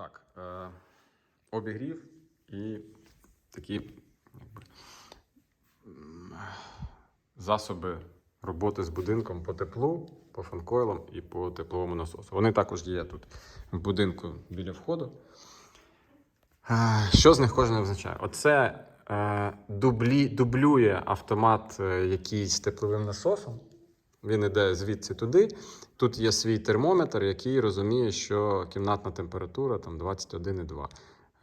Так, е, обігрів і такі якби, засоби роботи з будинком по теплу, по фанкойлам і по тепловому насосу. Вони також є тут в будинку біля входу. Е, Що з них кожен означає? Оце е, дублі, дублює автомат е, якийсь тепловим насосом. Він іде звідси туди. Тут є свій термометр, який розуміє, що кімнатна температура там 21,2.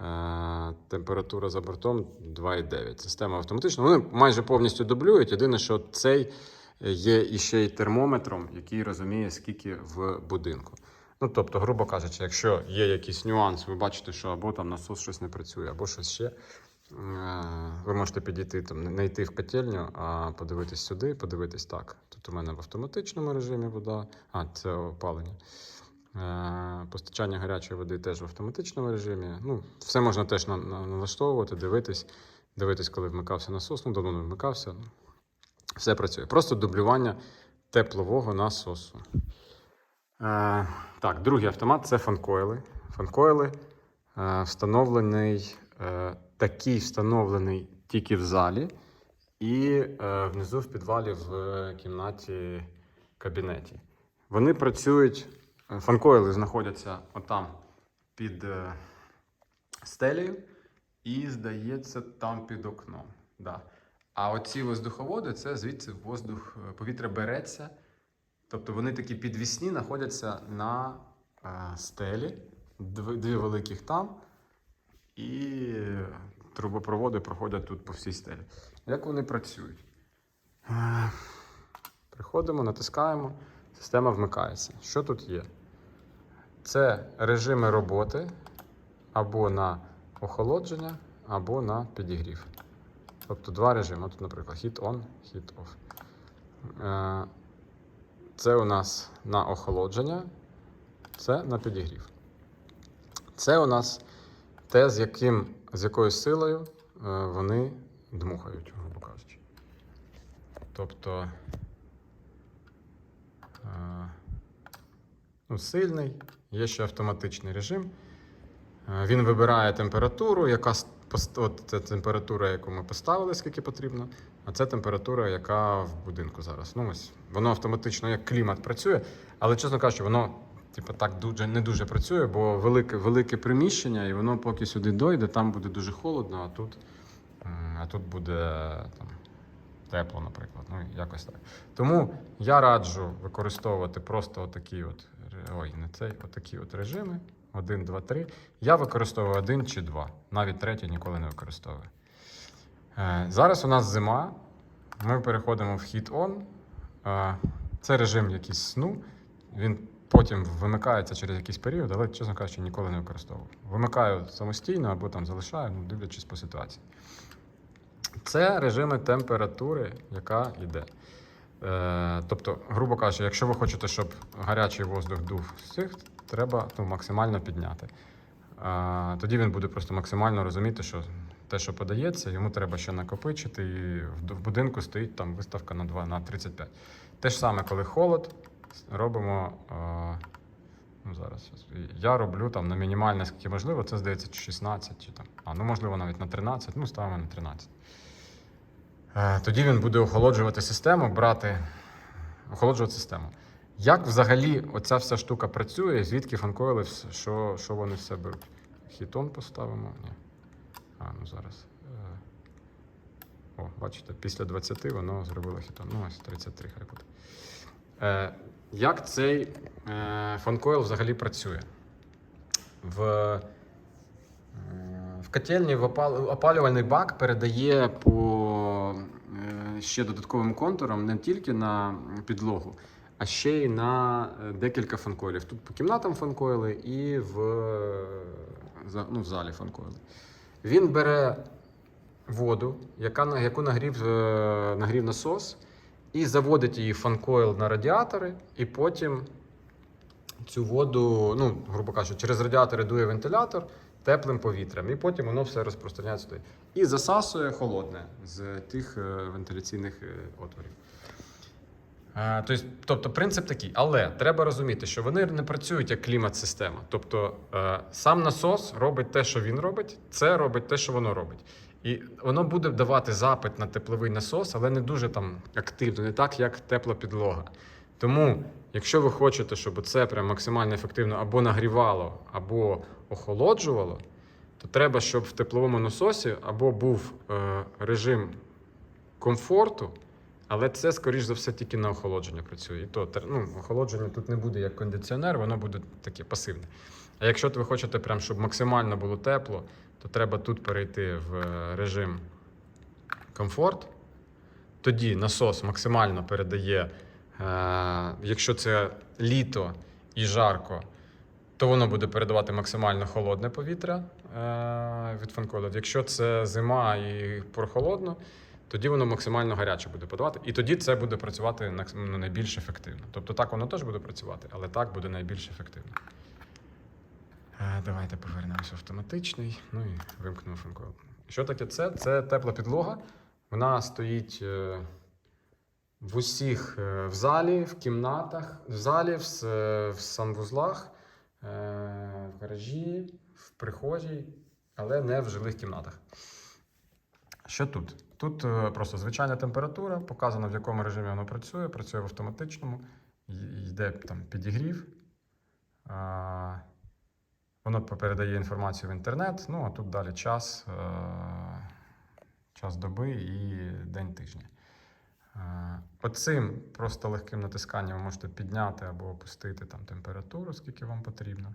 Е, температура за бортом 2,9. Система автоматична. Вони майже повністю дублюють. Єдине, що цей є іще й термометром, який розуміє, скільки в будинку. Ну, тобто, грубо кажучи, якщо є якийсь нюанс, ви бачите, що або там насос щось не працює, або щось ще. Ви можете підійти там, не йти в котельню, а подивитись сюди, подивитись так. Тут у мене в автоматичному режимі вода, а це опалення. Е, Постачання гарячої води теж в автоматичному режимі. Ну, все можна теж на- на- налаштовувати, дивитись, дивитись, коли вмикався насос. Ну, давно не вмикався. Ну, Все працює. Просто дублювання теплового насосу. Е, так, другий автомат це фанкойли. Фанкойли е, встановлений, е, такий встановлений тільки в залі, і е, внизу в підвалі в кімнаті кабінеті. Вони працюють, е, фанкойли знаходяться отам під е, стелею, і, здається, там під окном. Да. А оці воздуховоди це звідси воздух, е, повітря береться. Тобто вони такі підвісні знаходяться на е, стелі, дві, дві великих там, і трубопроводи проходять тут по всій стелі. Як вони працюють? Е, Приходимо, натискаємо, система вмикається. Що тут є? Це режими роботи або на охолодження, або на підігрів. Тобто два режими. Тут, наприклад, hit on, hit off. Е, Це у нас на охолодження, це на підігрів. Це у нас те, з, яким, з якою силою е, вони дмухають, грубо кажучи. Тобто е, ну, сильний, є ще автоматичний режим. Е, Він вибирає температуру, яка от це температура, яку ми поставили, скільки потрібно. А це температура, яка в будинку зараз. Ну, ось воно автоматично як клімат працює, але чесно кажучи, воно типу, так дуже не дуже працює, бо велике, велике приміщення, і воно поки сюди дойде, там буде дуже холодно, а тут, а тут буде там, тепло, наприклад. Ну, якось так. Тому я раджу використовувати просто отакі от, ой, не цей, отакі от режими. Один, два, три. Я використовую один чи два. Навіть третій ніколи не використовую. Е, Зараз у нас зима. Ми переходимо в on. Е, Це режим якийсь сну. Він потім вимикається через якийсь період, але, чесно кажучи, ніколи не використовував. Вимикаю самостійно або там залишаю, ну, дивлячись по ситуації. Це режими температури, яка йде. Е, тобто, грубо кажучи, якщо ви хочете, щоб гарячий воздух дув з цих, треба ну, максимально підняти. Е, тоді він буде просто максимально розуміти, що те, що подається, йому треба ще накопичити. І в, будинку стоїть там виставка на 2, на 35. Те ж саме, коли холод, робимо. Е, ну, зараз я роблю там на мінімальне, скільки можливо, це здається 16 чи там. А, ну можливо, навіть на 13, ну ставимо на 13. Е, Тоді він буде охолоджувати систему, брати, охолоджувати систему. Як взагалі оця вся штука працює, звідки фанкойли, вс- що, що вони все беруть? Хітон поставимо? Ні. А, ну зараз. Е, О, бачите, після 20 воно зробило хітон. Ну, ось 33 хай буде. Як цей е, фанкойл взагалі працює? В, е, в котельні в опал- опалювальний бак передає по е, ще додатковим контурам не тільки на підлогу, а ще й на е, декілька фанкойлів. Тут по кімнатам фанкойли і в, е, ну, в залі фанкойли. Він бере воду, яка, яку нагрів, е, нагрів насос, і заводить її фанкойл на радіатори, і потім цю воду, ну, грубо кажучи, через радіатори дує вентилятор теплим повітрям, і потім воно все розпространяється туди. І засасує холодне з тих е, вентиляційних е, отворів. Е, Тобто, тобто принцип такий, але треба розуміти, що вони не працюють як клімат-система. Тобто сам насос робить те, що він робить, це робить те, що воно робить. І воно буде давати запит на тепловий насос, але не дуже там активно, не так, як тепла підлога. Тому, якщо ви хочете, щоб це прям максимально ефективно або нагрівало, або охолоджувало, то треба, щоб в тепловому насосі або був е, режим комфорту, але це, скоріш за все, тільки на охолодження працює. І то ну, охолодження тут не буде як кондиціонер, воно буде таке пасивне. А якщо ви хочете, прям, щоб максимально було тепло, то треба тут перейти в е, режим комфорт. Тоді насос максимально передає, е, якщо це літо і жарко, то воно буде передавати максимально холодне повітря е, від фанкоду. Якщо це зима і прохолодно, тоді воно максимально гаряче буде подавати. І тоді це буде працювати ну, найбільш ефективно. Тобто так воно теж буде працювати, але так буде найбільш ефективно. Давайте повернемося в автоматичний. Ну і вимкнемо фанкол. Що таке це? Це тепла підлога. Вона стоїть е, в усіх е, в залі, в кімнатах, в залі, в, в санвузлах, е, в гаражі, в прихожій, але не в жилих кімнатах. Що тут? Тут просто звичайна температура, показано в якому режимі воно працює, працює в автоматичному, йде там підігрів. Воно передає інформацію в інтернет, ну а тут далі час, е, час доби і день тижня. Е, Оцим просто легким натисканням ви можете підняти або опустити там, температуру, скільки вам потрібно.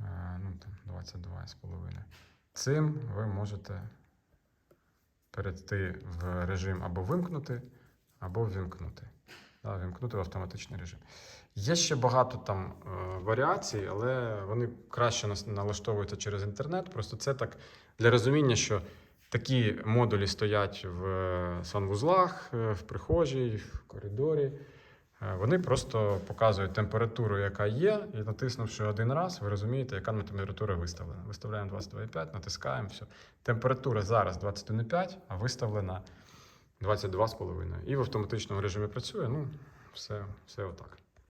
Е, Ну, там 22,5. Цим ви можете перейти в режим або вимкнути, або вімкнути. Да, вімкнути в автоматичний режим. Є ще багато там е, варіацій, але вони краще налаштовуються через інтернет. Просто це так для розуміння, що такі модулі стоять в е, санвузлах, е, в прихожій, в коридорі. Вони просто показують температуру, яка є, і натиснувши один раз, ви розумієте, яка температура виставлена. Виставляємо 22,5, натискаємо, все. Температура зараз 21,5, а виставлена 22,5. І в автоматичному режимі працює. Ну, все, все отак.